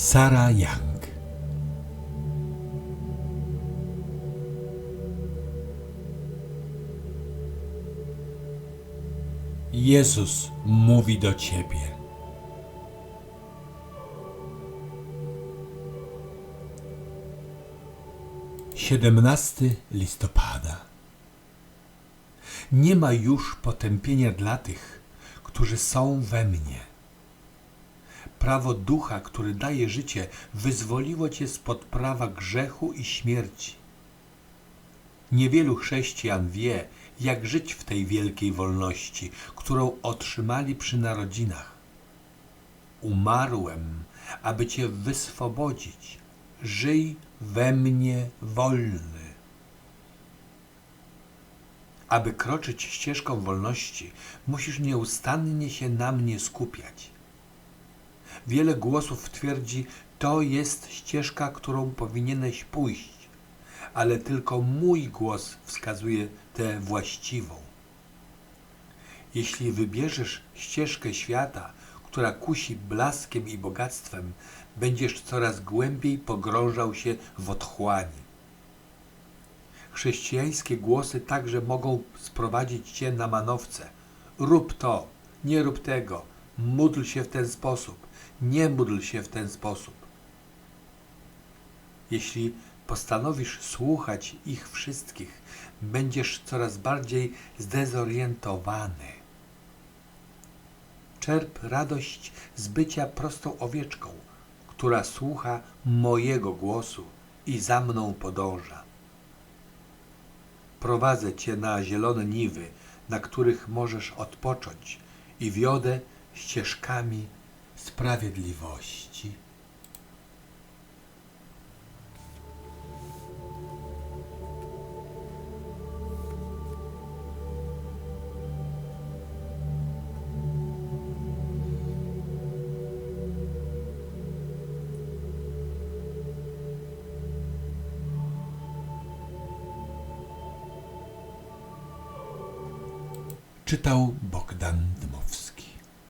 Sara Young Jezus mówi do ciebie. Siedemnasty listopada. Nie ma już potępienia dla tych, którzy są we mnie. Prawo ducha, który daje życie, wyzwoliło cię spod prawa grzechu i śmierci. Niewielu chrześcijan wie, jak żyć w tej wielkiej wolności, którą otrzymali przy narodzinach. Umarłem, aby cię wyswobodzić. Żyj we mnie wolny. Aby kroczyć ścieżką wolności, musisz nieustannie się na mnie skupiać. Wiele głosów twierdzi, to jest ścieżka, którą powinieneś pójść, ale tylko mój głos wskazuje tę właściwą. Jeśli wybierzesz ścieżkę świata, która kusi blaskiem i bogactwem, będziesz coraz głębiej pogrążał się w otchłani. Chrześcijańskie głosy także mogą sprowadzić cię na manowce. Rób to, nie rób tego, módl się w ten sposób, nie módl się w ten sposób. Jeśli postanowisz słuchać ich wszystkich, będziesz coraz bardziej zdezorientowany. Czerp radość z bycia prostą owieczką, która słucha mojego głosu i za mną podąża. Prowadzę cię na zielone niwy, na których możesz odpocząć i wiodę ścieżkami sprawiedliwości. Czytał Bogdan.